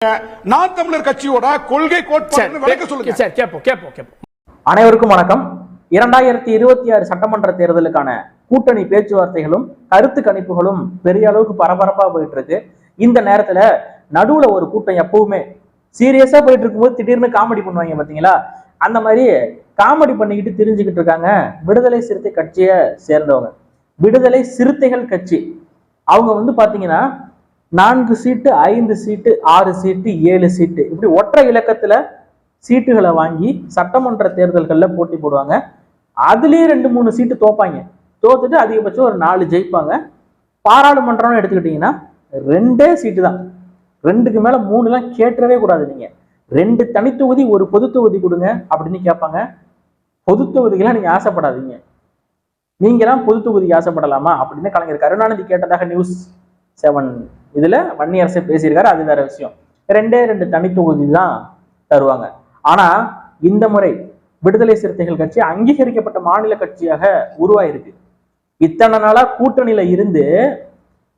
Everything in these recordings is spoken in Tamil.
நான் தமிழர் கட்சியோட கொள்கை கோட்பாடு சொல்லுங்க. சரி அனைவருக்கும் வணக்கம். இரண்டாயிரத்தி இருபத்தி ஆறு சட்டமன்ற தேர்தலுக்கான கூட்டணி பேச்சுவார்த்தைகளும் கருத்து கணிப்புகளும் பெரிய அளவுக்கு பரபரப்பா போயிட்டு இருக்கு இந்த நேரத்துல நடுவுல ஒரு கூட்டம் எப்பவுமே சீரியஸா போயிட்டு இருக்கும்போது திடீர்னு காமெடி பண்ணுவாங்க பாத்தீங்களா? அந்த மாதிரி காமெடி பண்ணிக்கிட்டு தெரிஞ்சுக்கிட்டு இருக்காங்க விடுதலை சிறுத்தை கட்சியை சேர்ந்தவங்க. விடுதலை சிறுத்தைகள் கட்சி. அவங்க வந்து பாத்தீங்கன்னா நான்கு சீட்டு ஐந்து சீட்டு ஆறு சீட்டு ஏழு சீட்டு. இப்படி ஒற்றை இலக்கத்துல சீட்டுகளை வாங்கி சட்டமன்ற தேர்தல்களில் போட்டி போடுவாங்க. அதுலேயே ரெண்டு மூணு சீட்டு தோப்பாங்க. தோத்துட்டு அதிகபட்சம் ஒரு நாலு ஜெயிப்பாங்க. பாராளுமன்றம்னு எடுத்துக்கிட்டிங்கன்னா ரெண்டே சீட்டு தான். ரெண்டுக்கு மேலே மூணுலாம் கேட்டவே கூடாது நீங்கள் ரெண்டு தனித்தொகுதி ஒரு பொது தொகுதி கொடுங்க அப்படின்னு கேட்பாங்க. பொது தொகுதிக்கெல்லாம் நீங்கள் ஆசைப்படாதீங்க. நீங்களாம் பொது தொகுதிக்கு ஆசைப்படலாமா அப்படின்னு கலைஞர் கருணாநிதி கேட்டதாக நியூஸ் செவன். இதுல வன்னியரசே பேசியிருக்காரு அது வேற விஷயம். ரெண்டே ரெண்டு தனித்தொகுதி தான் தருவாங்க. ஆனா இந்த முறை விடுதலை சிறுத்தைகள் கட்சி அங்கீகரிக்கப்பட்ட மாநில கட்சியாக உருவாயிருக்கு. இத்தனை நாளா கூட்டணியில இருந்து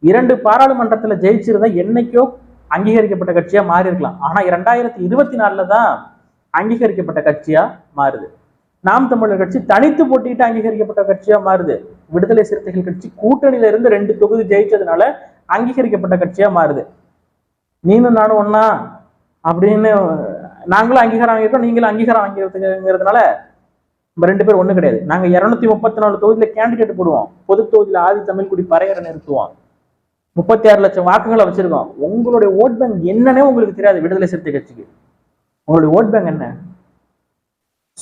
இரண்டு பாராளுமன்றத்துல ஜெயிச்சிருந்தா என்னைக்கோ அங்கீகரிக்கப்பட்ட கட்சியா மாறி இருக்கலாம் ஆனா இரண்டாயிரத்தி இருபத்தி நாலுல தான் அங்கீகரிக்கப்பட்ட கட்சியா மாறுது. நாம் தமிழர் கட்சி தனித்து போட்டிட்டு அங்கீகரிக்கப்பட்ட கட்சியா மாறுது. விடுதலை சிறுத்தைகள் கட்சி கூட்டணியில இருந்து ரெண்டு தொகுதி ஜெயிச்சதுனால அங்கீகரிக்கப்பட்ட கட்சியா மாறுது. நீனும் நானும் ஒன்னா அப்படின்னு நாங்களும் அங்கீகாரம் வாங்கியிருக்கோம் நீங்களும் அங்கீகாரம் வாங்கிக்கிறதுங்கிறதுனால நம்ம ரெண்டு பேரும் ஒண்ணு கிடையாது. நாங்க இருநூத்தி முப்பத்தி நாலு தொகுதியில கேண்டிடேட் போடுவோம். பொது தொகுதியில ஆதி தமிழ்குடி பறையரை நிறுத்துவோம். முப்பத்தி ஆறு லட்சம் வாக்குகளை வச்சிருக்கோம். உங்களுடைய ஓட் பேங்க் என்னன்னே உங்களுக்கு தெரியாது விடுதலை சிறுத்தை கட்சிக்கு. உங்களுடைய ஓட் பேங்க் என்ன?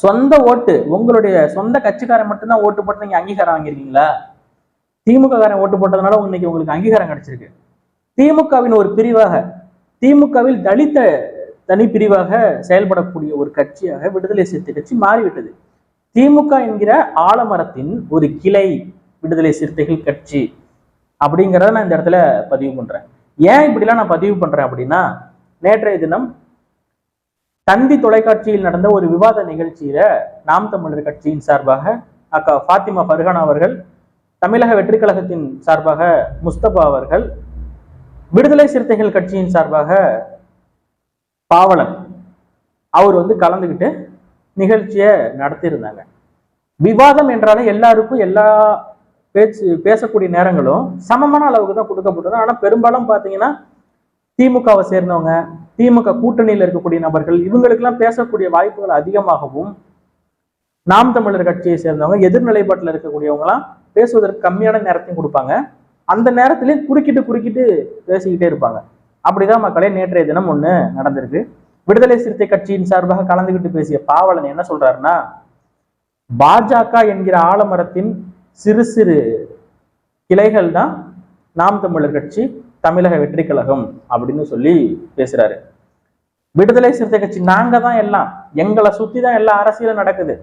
சொந்த ஓட்டு உங்களுடைய சொந்த கட்சிக்காரன் மட்டும்தான் ஓட்டு போட்டு நீங்க அங்கீகாரம் வாங்கியிருக்கீங்களா? திமுக காரன் ஓட்டு போட்டதுனால இன்னைக்கு உங்களுக்கு அங்கீகாரம் கிடைச்சிருக்கு. திமுகவின் ஒரு பிரிவாக திமுகவில் தலித்த தனிப்பிரிவாக செயல்படக்கூடிய ஒரு கட்சியாக விடுதலை சிறுத்தை கட்சி மாறிவிட்டது. திமுக என்கிற ஆலமரத்தின் ஒரு கிளை விடுதலை சிறுத்தைகள் கட்சி அப்படிங்கிறத நான் இந்த இடத்துல பதிவு பண்றேன். ஏன் இப்படிலாம் நான் பதிவு பண்றேன் அப்படின்னா நேற்றைய தினம் தந்தி தொலைக்காட்சியில் நடந்த ஒரு விவாத நிகழ்ச்சியில நாம் தமிழர் கட்சியின் சார்பாக அக்கா ஃபாத்திமா ஃபர்ஹானா அவர்கள் தமிழக வெற்றி கழகத்தின் சார்பாக முஸ்தபா அவர்கள் விடுதலை சிறுத்தைகள் கட்சியின் சார்பாக பாவலன் அவர் வந்து கலந்துக்கிட்டு நிகழ்ச்சியை நடத்தியிருந்தாங்க. விவாதம் என்றாலே எல்லாருக்கும் எல்லா பேச்சு பேசக்கூடிய நேரங்களும் சமமான அளவுக்கு தான் கொடுக்கப்பட்டது ஆனால் பெரும்பாலும் பார்த்தீங்கன்னா திமுகவை சேர்ந்தவங்க திமுக கூட்டணியில் இருக்கக்கூடிய நபர்கள் இவங்களுக்கெல்லாம் பேசக்கூடிய வாய்ப்புகள் அதிகமாகவும் நாம் தமிழர் கட்சியை சேர்ந்தவங்க எதிர்நிலைப்பாட்டில் இருக்கக்கூடியவங்களாம் பேசுவதற்கு கம்மியான நேரத்தையும் கொடுப்பாங்க. அந்த நேரத்திலேயே குறுக்கிட்டு குறுக்கிட்டு பேசிக்கிட்டே இருப்பாங்க. அப்படிதான் மக்களே நேற்றைய தினம் ஒண்ணு நடந்திருக்கு. விடுதலை சிறுத்தை கட்சியின் சார்பாக கலந்துகிட்டு பேசிய பாவலன் என்ன சொல்றாருன்னா பாஜக என்கிற ஆலமரத்தின் சிறு சிறு கிளைகள் தான் நாம் தமிழர் கட்சி தமிழக வெற்றி கழகம் அப்படின்னு சொல்லி பேசுறாரு. விடுதலை சிறுத்தை கட்சி நாங்க தான் எல்லாம் எங்களை சுத்தி தான் எல்லா அரசியலும் நடக்குது.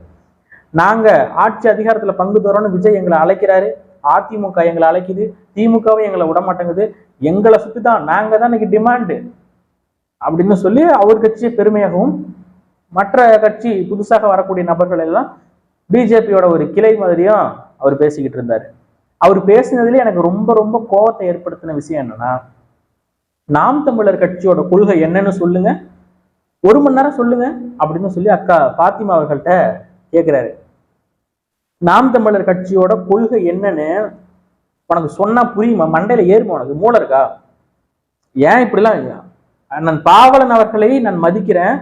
நாங்கள் ஆட்சி அதிகாரத்தில் பங்கு தரோன்னு விஜய் எங்களை அழைக்கிறாரு. அதிமுக எங்களை அழைக்குது. திமுகவை எங்களை விட மாட்டேங்குது. எங்களை சுற்றி தான் நாங்கள் தான் இன்னைக்கு டிமாண்டு அப்படின்னு சொல்லி அவர் கட்சியை பெருமையாகவும் மற்ற கட்சி புதுசாக வரக்கூடிய நபர்கள் எல்லாம் பிஜேபியோட ஒரு கிளை மாதிரியும் அவர் பேசிக்கிட்டு இருந்தார். அவர் பேசினதுல எனக்கு ரொம்ப ரொம்ப கோபத்தை ஏற்படுத்தின விஷயம் என்னன்னா நாம் தமிழர் கட்சியோட கொள்கை என்னன்னு சொல்லுங்க. ஒரு மணி நேரம் சொல்லுங்க அப்படின்னு சொல்லி அக்கா பாத்திமா அவர்கள்ட்ட கேட்குறாரு நாம் தமிழர் கட்சியோட கொள்கை என்னன்னு உனக்கு சொன்னா புரியுமா? மண்டையில ஏறுமா உனக்கு? மூளை இருக்கா? ஏன் இப்படிலாம் நான் பாவலன் அவர்களை நான் மதிக்கிறேன்.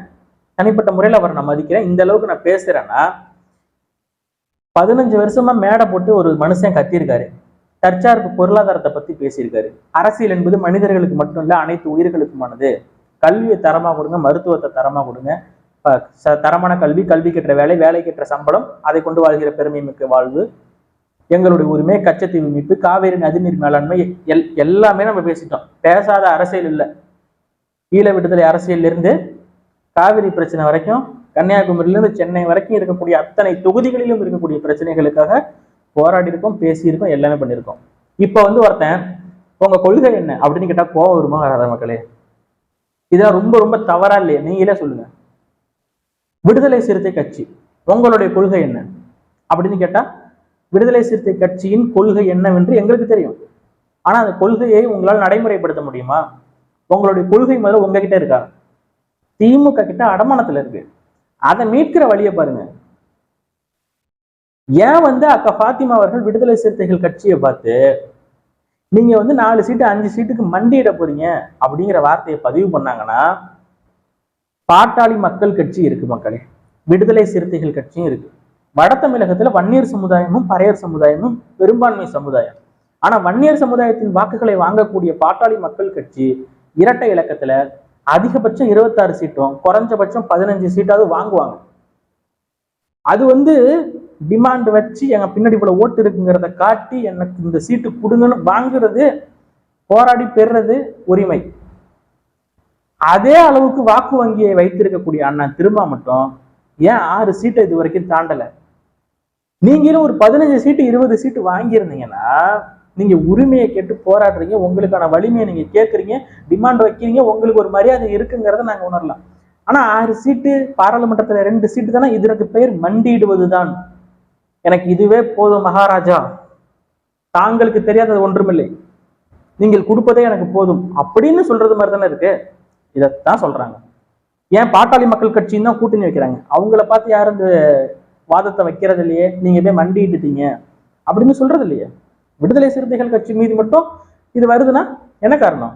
தனிப்பட்ட முறையில் அவரை நான் மதிக்கிறேன். இந்த அளவுக்கு நான் பேசுறேன்னா பதினஞ்சு வருஷமா மேடை போட்டு ஒரு மனுஷன் கத்தியிருக்காரு. தற்சார்பு பொருளாதாரத்தை பத்தி பேசியிருக்காரு. அரசியல் என்பது மனிதர்களுக்கு மட்டும் இல்ல அனைத்து உயிர்களுக்குமானது. கல்வியை தரமா கொடுங்க மருத்துவத்தை தரமா கொடுங்க. தரமான கல்வி கல்விக்கேற்ற வேலை வேலைக்கேற்ற சம்பளம் அதை கொண்டு வாழ்கிற பெருமை மிக்க வாழ்வு. எங்களுடைய உரிமை கச்சத்தீவு மீட்பு காவேரி நதிநீர் மேலாண்மை எல் எல்லாமே நம்ம பேசிட்டோம். பேசாத அரசியல் இல்லை. ஈழ விடுதலை அரசியல்ல இருந்து காவிரி பிரச்சனை வரைக்கும் கன்னியாகுமரியிலிருந்து சென்னை வரைக்கும் இருக்கக்கூடிய அத்தனை தொகுதிகளிலும் இருக்கக்கூடிய பிரச்சனைகளுக்காக போராடி இருக்கோம் பேசியிருக்கோம் எல்லாமே பண்ணியிருக்கோம். இப்போ வந்து ஒருத்தன் உங்க கொள்கை என்ன? அப்படின்னு கேட்டா கோவம் வருமா வராத மக்களே? இதெல்லாம் ரொம்ப ரொம்ப தவறா இல்லையா? நீங்களே சொல்லுங்க. விடுதலை சிறுத்தை கட்சி உங்களுடைய கொள்கை என்ன? அப்படின்னு கேட்டா விடுதலை சிறுத்தை கட்சியின் கொள்கை என்னவென்று எங்களுக்கு தெரியும். ஆனா அந்த கொள்கையை உங்களால் நடைமுறைப்படுத்த முடியுமா? உங்களுடைய கொள்கை முதல்ல உங்ககிட்ட இருக்கா? திமுக கிட்ட அடமானத்துல இருக்கு. அதை மீட்கிற வழியை பாருங்க. ஏன் வந்து அக்கா ஃபாத்திமா அவர்கள் விடுதலை சிறுத்தைகள் கட்சியை பார்த்து நீங்க வந்து நாலு சீட்டு அஞ்சு சீட்டுக்கு மண்டியிட போறீங்க அப்படிங்கிற வார்த்தையை பதிவு பண்ணாங்கன்னா பாட்டாளி மக்கள் கட்சி இருக்கு மக்களே. விடுதலை சிறுத்தைகள் கட்சியும் இருக்கு. வட தமிழகத்துல வன்னியர் சமுதாயமும் பறையர் சமுதாயமும் பெரும்பான்மை சமுதாயம். ஆனா வன்னியர் சமுதாயத்தின் வாக்குகளை வாங்கக்கூடிய பாட்டாளி மக்கள் கட்சி இரட்டை இலக்கத்துல அதிகபட்சம் இருபத்தாறு சீட்டும் குறைஞ்சபட்சம் பதினஞ்சு சீட்டாவது வாங்குவாங்க. அது வந்து டிமாண்ட் வச்சு எங்க பின்னாடி இவ்வளவு ஓட்டு இருக்குங்கிறத காட்டி எனக்கு இந்த சீட்டு கொடுங்கன்னு வாங்குறது போராடி பெறுறது உரிமை. அதே அளவுக்கு வாக்கு வங்கியை வைத்திருக்கக்கூடிய அண்ணன் திருமா மட்டும் ஏன் ஆறு சீட்டை இது வரைக்கும் தாண்டல? நீங்களும் ஒரு பதினஞ்சு சீட்டு இருபது சீட்டு வாங்கியிருந்தீங்கன்னா நீங்க உரிமையை கேட்டு போராடுறீங்க உங்களுக்கான வலிமையை நீங்க கேட்குறீங்க டிமாண்ட் வைக்கிறீங்க உங்களுக்கு ஒரு மரியாதை இருக்குங்கிறத நாங்க உணரலாம். ஆனா ஆறு சீட்டு பாராளுமன்றத்துல ரெண்டு சீட்டு தானே இதற்கு பெயர் மண்டியிடுவதுதான். எனக்கு இதுவே போதும் மகாராஜா. தாங்களுக்கு தெரியாதது ஒன்றுமில்லை. நீங்கள் கொடுப்பதே எனக்கு போதும். அப்படின்னு சொல்றது மாதிரி தானே இருக்கு. இதைத்தான் சொல்றாங்க. ஏன் பாட்டாளி மக்கள் கட்சியும் தான் கூட்டணி வைக்கிறாங்க. அவங்கள பார்த்து யாரும் இந்த வாதத்தை வைக்கிறது இல்லையே நீங்க போய் மண்டிட்டுட்டீங்க அப்படின்னு சொல்றது இல்லையே. விடுதலை சிறுத்தைகள் கட்சி மீது மட்டும் இது வருதுன்னா என்ன காரணம்?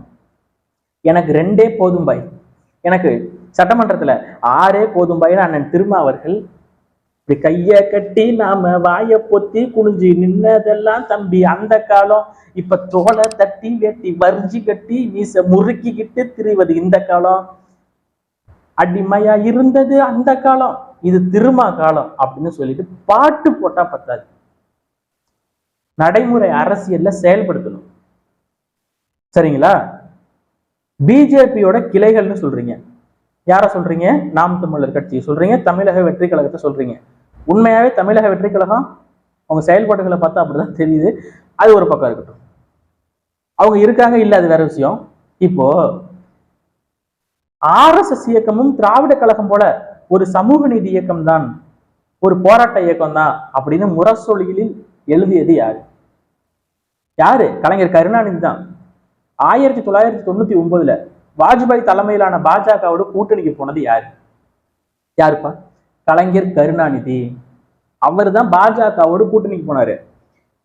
எனக்கு ரெண்டே போதும் பாய். எனக்கு சட்டமன்றத்துல ஆறே போதும் பாய்னு அண்ணன் திருமா அவர்கள் இப்படி கைய கட்டி நாம வாய பொத்தி குனிஞ்சு நின்னதெல்லாம் தம்பி அந்த காலம். இப்ப தோலை தட்டி வெட்டி வரிஞ்சு கட்டி மீச முறுக்கிக்கிட்டு திரிவது இந்த காலம். அடிமையா இருந்தது அந்த காலம். இது திருமா காலம் அப்படின்னு சொல்லிட்டு பாட்டு போட்டா பத்தாது. நடைமுறை அரசியல்ல செயல்படுத்தணும். சரிங்களா? பிஜேபியோட கிளைகள்னு சொல்றீங்க. யார சொல்றீங்க? நாம் தமிழர் கட்சி சொல்றீங்க தமிழக வெற்றி கழகத்தை சொல்றீங்க. உண்மையாவே தமிழக வெற்றி கழகம் அவங்க செயல்பாடுகளை பார்த்தா அப்படிதான் தெரியுது. அது ஒரு பக்கம் இருக்கட்டும். அவங்க இருக்காங்க இல்ல அது வேற விஷயம். இப்போ ஆர்எஸ்எஸ் இயக்கமும் திராவிட கழகம் போல ஒரு சமூக நீதி இயக்கம் தான் ஒரு போராட்ட இயக்கம் தான் அப்படின்னு முரசொலிகளில் எழுதியது யாரு? யாரு? கலைஞர் கருணாநிதி தான். ஆயிரத்தி தொள்ளாயிரத்தி தொண்ணூத்தி ஒன்பதுல வாஜ்பாய் தலைமையிலான பாஜகவோட கூட்டணிக்கு போனது யாரு? யாருப்பா? கலைஞர் கருணாநிதி. அவர் தான் பாஜகவோடு கூட்டணிக்கு போனாரு.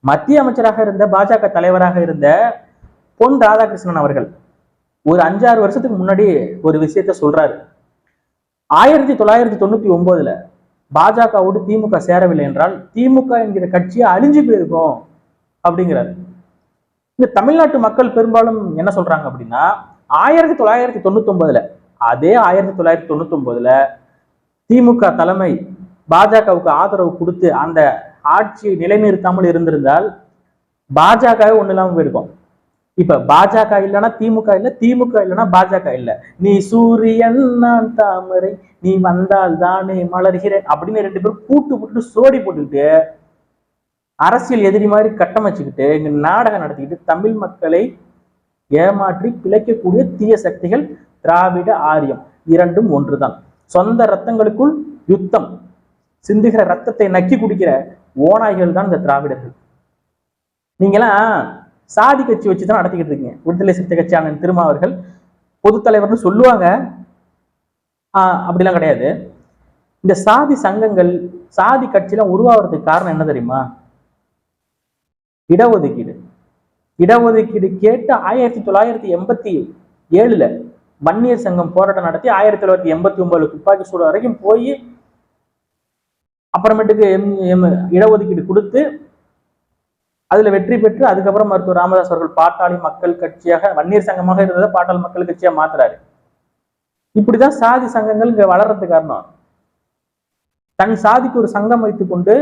மத்திய அமைச்சராக இருந்த பாஜக தலைவராக இருந்த பொன் ராதாகிருஷ்ணன் அவர்கள் ஒரு அஞ்சாறு வருஷத்துக்கு முன்னாடி ஒரு விஷயத்த சொல்றாரு. ஆயிரத்தி தொள்ளாயிரத்தி தொண்ணூத்தி ஒன்பதுல பாஜகவோடு திமுக சேரவில்லை என்றால் திமுக என்கிற கட்சியை அழிஞ்சு போயிருக்கும் அப்படிங்கிறாரு. இந்த தமிழ்நாட்டு மக்கள் பெரும்பாலும் என்ன சொல்றாங்க அப்படின்னா ஆயிரத்தி தொள்ளாயிரத்தி தொண்ணூத்தி ஒன்பதுல அதே ஆயிரத்தி தொள்ளாயிரத்தி தொண்ணூத்தி ஒன்பதுல திமுக தலைமை பாஜகவுக்கு ஆதரவு கொடுத்து அந்த ஆட்சியை நிலைநிறுத்தாமல் இருந்திருந்தால் பாஜக ஒண்ணு இல்லாம போயிருக்கும். இப்ப பாஜக இல்லைன்னா திமுக இல்ல திமுக இல்லைன்னா பாஜக இல்ல. நீ சூரியன் நான் தாமரை நீ வந்தால் தானே மலர்கிறேன் அப்படின்னு ரெண்டு பேரும் கூட்டு போட்டு சோடி போட்டுக்கிட்டு அரசியல் எதிரி மாதிரி கட்டமைச்சுக்கிட்டு இங்க நாடகம் நடத்திக்கிட்டு தமிழ் மக்களை ஏமாற்றி பிழைக்கக்கூடிய தீய சக்திகள் திராவிட ஆரியம். இரண்டும் ஒன்றுதான். சொந்த ரத்தங்களுக்குள் யுத்தம் சிந்துகிற ரத்தத்தை நக்கி குடிக்கிற ஓநாய்கள் தான் இந்த திராவிடர்கள். நீங்களாம் சாதி கட்சி வச்சு தான் நடத்திக்கிட்டு இருக்கீங்க. விடுதலை சிறுத்தை கட்சியான திருமாவர்கள் பொதுத்தலைவர்னு சொல்லுவாங்க. ஆஹ் அப்படிலாம் கிடையாது. இந்த சாதி சங்கங்கள் சாதி கட்சியெல்லாம் உருவாகிறதுக்கு காரணம் என்ன தெரியுமா? இடஒதுக்கீடு. இடஒதுக்கீடு கேட்டு ஆயிரத்தி தொள்ளாயிரத்தி எண்பத்தி ஏழுல வன்னியர் சங்கம் போராட்டம் நடத்தி ஆயிரத்தி தொள்ளாயிரத்தி எண்பத்தி ஒன்பதுல துப்பாக்கி சூடு வரைக்கும் போய் அப்புறமேட்டுக்கு எம் இடஒதுக்கீடு கொடுத்து அதுல வெற்றி பெற்று அதுக்கப்புறம் மருத்துவர் ராமதாஸ் அவர்கள் பாட்டாளி மக்கள் கட்சியாக வன்னியர் சங்கமாக இருந்ததை பாட்டாளி மக்கள் கட்சியா மாத்துறாரு. இப்படிதான் சாதி சங்கங்கள் இங்க வளர்றதுக்கு காரணம். தன் சாதிக்கு ஒரு சங்கம் வைத்துக்கொண்டு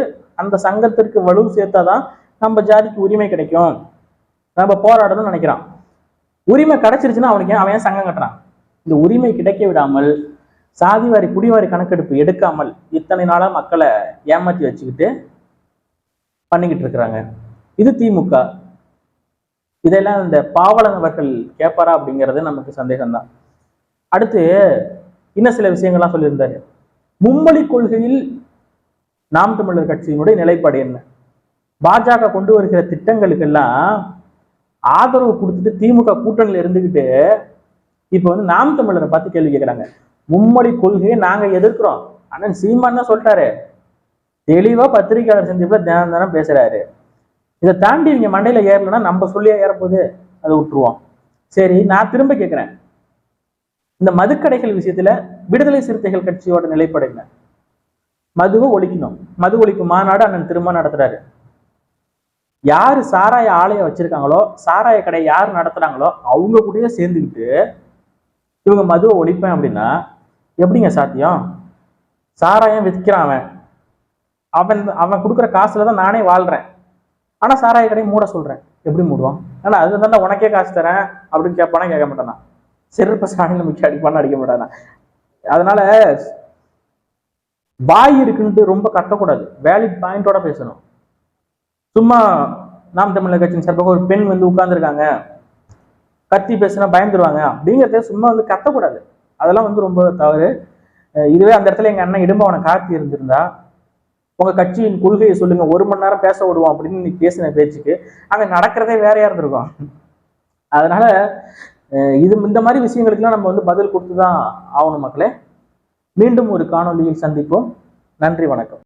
அந்த சங்கத்திற்கு வலு சேர்த்தாதான் நம்ம ஜாதிக்கு உரிமை கிடைக்கும். நம்ம போராடணும்னு நினைக்கிறான். உரிமை கிடைச்சிருச்சுன்னா அவனுக்கு ஏன் அவன் சங்கம் கட்டுறான்? இந்த உரிமை கிடைக்க விடாமல் சாதிவாரி குடிவாரி கணக்கெடுப்பு எடுக்காமல் இத்தனை நாளாக மக்களை ஏமாற்றி வச்சுக்கிட்டு பண்ணிக்கிட்டு இருக்கிறாங்க. இது திமுக. இதெல்லாம் இந்த பாவலன் அவர்கள் கேட்பாரா அப்படிங்கிறது நமக்கு சந்தேகம்தான். அடுத்து இன்னும் சில விஷயங்கள்லாம் சொல்லியிருந்தாரு. மும்மொழி கொள்கையில் நாம் தமிழர் கட்சியினுடைய நிலைப்பாடு என்ன? பாஜக கொண்டு வருகிற திட்டங்களுக்கெல்லாம் ஆதரவு கொடுத்துட்டு திமுக கூட்டணியில் இருந்துக்கிட்டு இப்போ வந்து நாம் தமிழரை பார்த்து கேள்வி கேட்குறாங்க மும்மொழி கொள்கையை நாங்க எதிர்க்கிறோம். அண்ணன் சீமான் தான் சொல்லிட்டாரு தெளிவா பத்திரிகையாளர் சந்திப்பில் தினம் தினம் பேசுறாரு. இதை தாண்டி இவங்க மண்டையில ஏறலைன்னா நம்ம சொல்லியா ஏறப்போகுது. அதை விட்டுருவோம். சரி நான் திரும்ப கேட்குறேன் இந்த மதுக்கடைகள் விஷயத்துல விடுதலை சிறுத்தைகள் கட்சியோட நிலைப்பாடு என்ன மதுவை ஒழிக்கணும். மது ஒழிப்பு மாநாடு அண்ணன் திரும்ப நடத்துறாரு. யாரு சாராய ஆலயம் வச்சிருக்காங்களோ சாராய கடை யார் நடத்துறாங்களோ அவங்க கூடயே சேர்ந்துக்கிட்டு இவங்க மதுவை ஒழிப்பேன் அப்படின்னா எப்படிங்க சாத்தியம்? சாராயம் விற்கிறான் அவன். அவன் அவன் கொடுக்குற காசுல தான் நானே வாழ்றேன். ஆனா சாராய கடையை மூட சொல்றேன். எப்படி மூடுவான்? ஏன்னா அது தானே உனக்கே காசு தரேன் அப்படின்னு கேட்பானா கேட்க மாட்டானா? செருப்ப சாணியில் முக்கிய அடிப்பானா அடிக்க மாட்டானா? அதனால வாய் இருக்குன்ட்டு ரொம்ப கட்டக்கூடாது. வேலிட் பாயிண்டோட பேசணும். சும்மா நாம் தமிழர் கட்சியின் சார்பாக ஒரு பெண் வந்து உட்கார்ந்துருக்காங்க. கத்தி பேசுனா பயந்துருவாங்க அப்படிங்கிறத சும்மா வந்து கத்தக்கூடாது. அதெல்லாம் வந்து ரொம்ப தவறு. இதுவே அந்த இடத்துல எங்க அண்ணன் இடும்பவனை காத்தி இருந்திருந்தா உங்க கட்சியின் கொள்கையை சொல்லுங்க ஒரு மணி நேரம் பேச விடுவோம் அப்படின்னு நீ பேசின பேச்சுக்கு அங்க நடக்கிறதே வேறையா இருந்திருக்கும்? அதனால இது இந்த மாதிரி விஷயங்களுக்குலாம் நம்ம வந்து பதில் கொடுத்து தான் ஆகணும் மக்களே. மீண்டும் ஒரு காணொலியில் சந்திப்போம். நன்றி வணக்கம்.